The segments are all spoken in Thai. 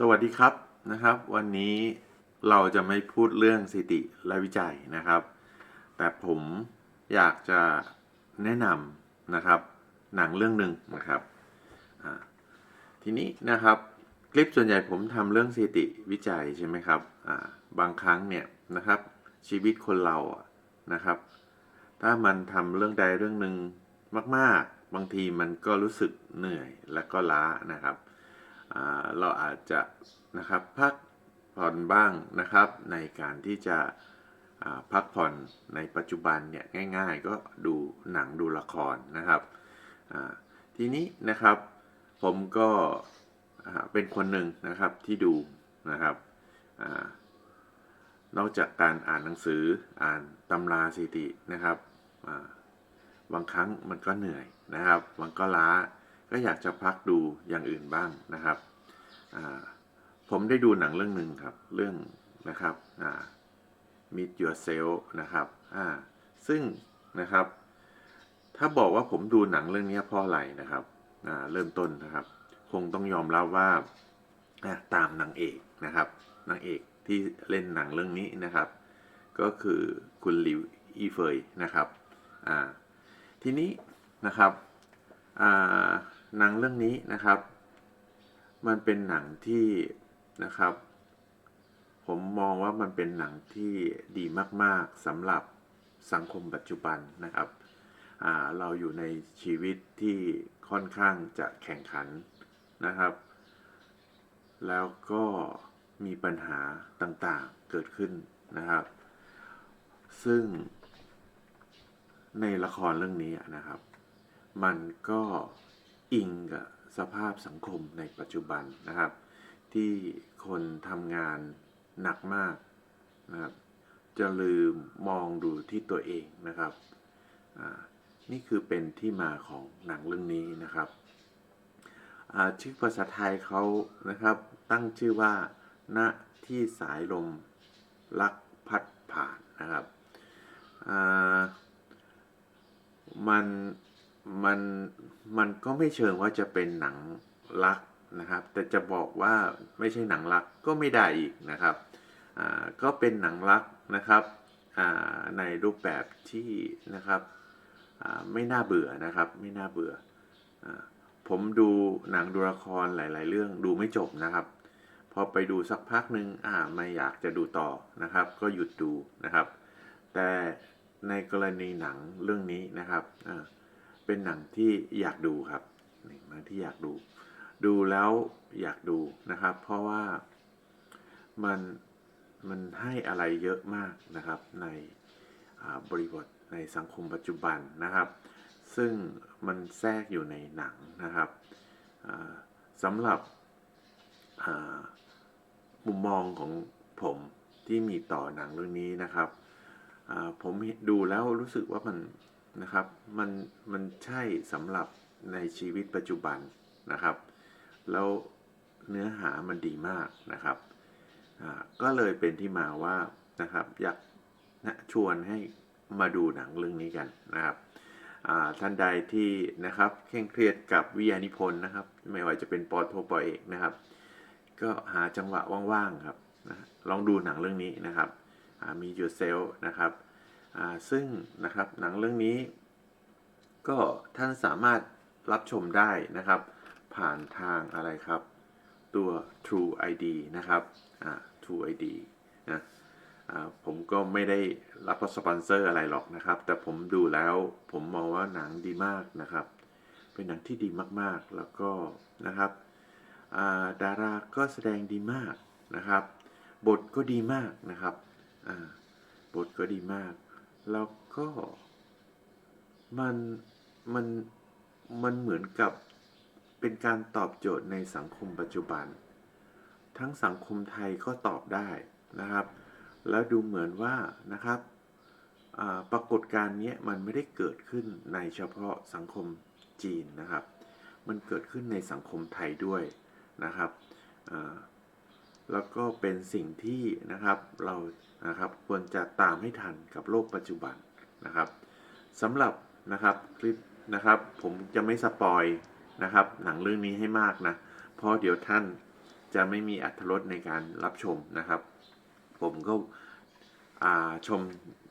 สวัสดีครับนะครับ วันนี้เราจะไม่พูดเรื่องสิติและวิจัยนะครับ แต่ผมอยากจะแนะนำนะครับ หนังเรื่องหนึ่งนะครับทีนี้นะครับ คลิปส่วนใหญ่ผมทำเรื่องสิติวิจัยใช่ไหมครับบางครั้งเนี่ยนะครับชีวิตคนเราอะนะครับ ถ้ามันทำเรื่องใดเรื่องหนึ่งมาก ๆ บางทีมันก็รู้สึกเหนื่อยและก็ล้านะครับ เราอาจจะนะครับพักผ่อนบ้างนะครับในการที่จะพักผ่อนในปัจจุบันเนี่ยง่าย ๆ ก็ดูหนังดูละครนะครับทีนี้นะครับผมก็เป็นคนหนึ่งนะครับที่ดูนะครับอนอกจากการอ่านหนังสืออ่านตำราสถิตินะครับบางครั้งมันก็เหนื่อยนะครับ มันก็ล้าก็อยากจะพักดูอย่างอื่นบ้างนะครับ ผมได้ดูหนังเรื่องหนึ่งครับ เรื่องนะครับอ่า Meet Yourself นะครับซึ่งนะครับ ถ้าบอกว่าผมดูหนังเรื่องนี้เพราะอะไรนะครับเริ่มต้นนะครับ คงต้องยอมรับว่าตามนางเอกนะครับนางเอกที่เล่นหนังเรื่องนี้นะครับ ก็คือคุณหลิวอีเฟยนะครับทีนี้นะครับหนังเรื่องนี้นะครับ มันเป็นหนังที่นะครับ ผมมองว่ามันเป็นหนังที่ดีมาก ๆสำหรับสังคมปัจจุบันนะครับเราอยู่ในชีวิตที่ค่อนข้างจะแข่งขันนะครับ แล้วก็มีปัญหาต่างๆเกิดขึ้นนะครับ ซึ่งในละครเรื่องนี้นะครับ มันก็อิงกับ สภาพสังคมในปัจจุบันนะครับ ที่คนทำงานหนักมากนะครับจะลืมมองดูที่ตัวเองนะครับ นี่คือเป็นที่มาของหนังเรื่องนี้นะครับชื่อภาษาไทยเขานะครับตั้งชื่อว่าณที่สายลมลักพัดผ่านนะครับมัน มันมันก็ไม่เชิงว่าจะเป็นหนังรักนะครับ แต่จะบอกว่าไม่ใช่หนังรักก็ไม่ได้อีกนะครับอ่าก็เป็นหนังรักนะครับอ่าในรูปแบบที่นะครับอ่าไม่น่าเบื่อนะครับ ไม่น่าเบื่ออาผมดูหนังดูละครหลาย ๆ เรื่องดูไม่จบนะครับ พอไปดูสักพักหนึ่งอ่าไม่อยากจะดูต่อนะครับ ก็หยุดดูนะครับ แต่ในกรณีหนังเรื่องนี้นะครับอ่า เป็นหนังที่อยากดูครับหนังที่อยากดู ดูแล้วอยากดูนะครับ เพราะว่ามันมันให้อะไรเยอะมากนะครับในบริบทในสังคมปัจจุบันนะครับ ซึ่งมันแทรกอยู่ในหนังนะครับสำหรับมุมมองของผมที่มีต่อหนังเรื่องนี้นะครับผมดูแล้วรู้สึกว่ามัน นะครับ มันมันใช่สำหรับในชีวิตปัจจุบันนะครับ แล้วเนื้อหามันดีมากนะครับก็เลยเป็นที่มาว่านะครับอยากนะชวนให้มาดูหนังเรื่องนี้กันนะครับท่านใดที่นะครับเคร่งเครียดกับวิทยานิพนธ์นะครับ ไม่ว่าจะเป็นปอโทปอเอกนะครับ ก็หาจังหวะว่างๆครับนะลองดูหนังเรื่องนี้นะครับมี yourself นะครับ ซึ่งนะครับหนังเรื่องนี้ ก็ท่านสามารถรับชมได้นะครับ ผ่านทางอะไรครับ ตัว True ID นะครับ True ID นะผมก็ไม่ได้รับสปอนเซอร์อะไรหรอกนะครับ แต่ผมดูแล้วผมมองว่าหนังดีมากนะครับ เป็นหนังที่ดีมากๆ แล้วก็นะครับาดาราก็แสดงดีมากนะครับ บทก็ดีมากนะครับบทก็ดีมาก แล้วก็มันมันมันเหมือนกับเป็นการตอบโจทย์ในสังคมปัจจุบัน ทั้งสังคมไทยก็ตอบได้นะครับ แล้วดูเหมือนว่านะครับปรากฏการณ์นี้มันไม่ได้เกิดขึ้นในเฉพาะสังคมจีนนะครับ มันเกิดขึ้นในสังคมไทยด้วยนะครับ แล้วก็เป็นสิ่งที่นะครับเรานะครับควรจะตามให้ทันกับโลกปัจจุบันนะครับสำหรับนะครับคลิปนะครับผมจะไม่สปอยนะครับหนังเรื่องนี้ให้มากนะเพราะเดี๋ยวท่านจะไม่มีอัตรสในการรับชมนะครับ ผมก็อ่าชม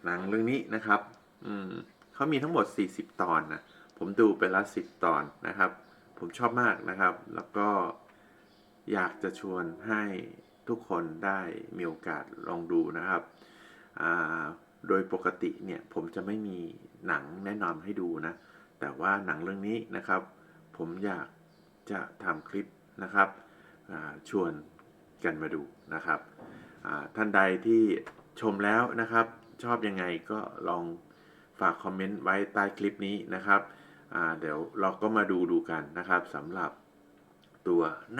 หนังเรื่องนี้นะครับอืมเขามีทั้งหมด 40 ตอนนะผมดูไปละ10ตอนนะครับ ผมชอบมากนะครับ แล้วก็อยากจะชวนให้ ทุกคนได้มีโอกาสลองดูนะครับ โดยปกติเนี่ยผมจะไม่มีหนังแนะนำให้ดูนะ แต่ว่าหนังเรื่องนี้นะครับ ผมอยากจะทำคลิปนะครับชวนกันมาดูนะครับท่านใดที่ชมแล้วนะครับ ชอบยังไงก็ลองฝากคอมเมนต์ไว้ใต้คลิปนี้นะครับเดี๋ยวเราก็มาดูดูกันนะครับสำหรับตัวณ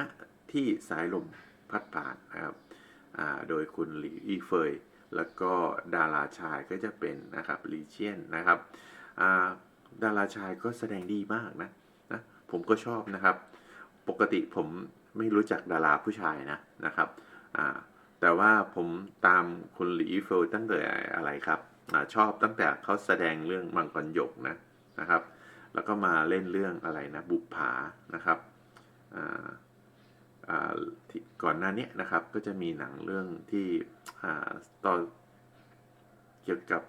ที่สายลม พัดผ่านนะครับโดยคุณหลีอีเฟย แล้วก็ดาราชายก็จะเป็นนะครับลีเชียนนะครับดาราชายก็แสดงดีมากนะนะผมก็ชอบนะครับ ปกติผมไม่รู้จักดาราผู้ชายนะนะครับแต่ว่าผมตามคุณหลีอีเฟลตั้งแต่อะไรครับอชอบตั้งแต่เขาแสดงเรื่องมังกรหยกนะนะครับ แล้วก็มาเล่นเรื่องอะไรนะบุปผานะครับอ่า ก่อนหน้านี้นะครับก็จะมีหนังเรื่องที่ตอนเกี่ยวกับ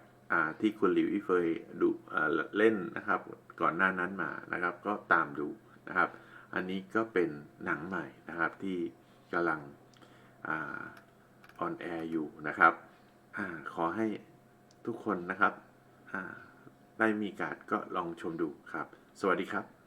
ที่คุณหลิวอีเฟยดูเล่นนะครับ ก่อนหน้านั้นมานะครับ ก็ตามดูนะครับ อันนี้ก็เป็นหนังใหม่นะครับที่กำลังออนแอร์อยู่นะครับอขอให้ทุกคนนะครับได้มีโอกาสก็ลองชมดูครับ สวัสดีครับ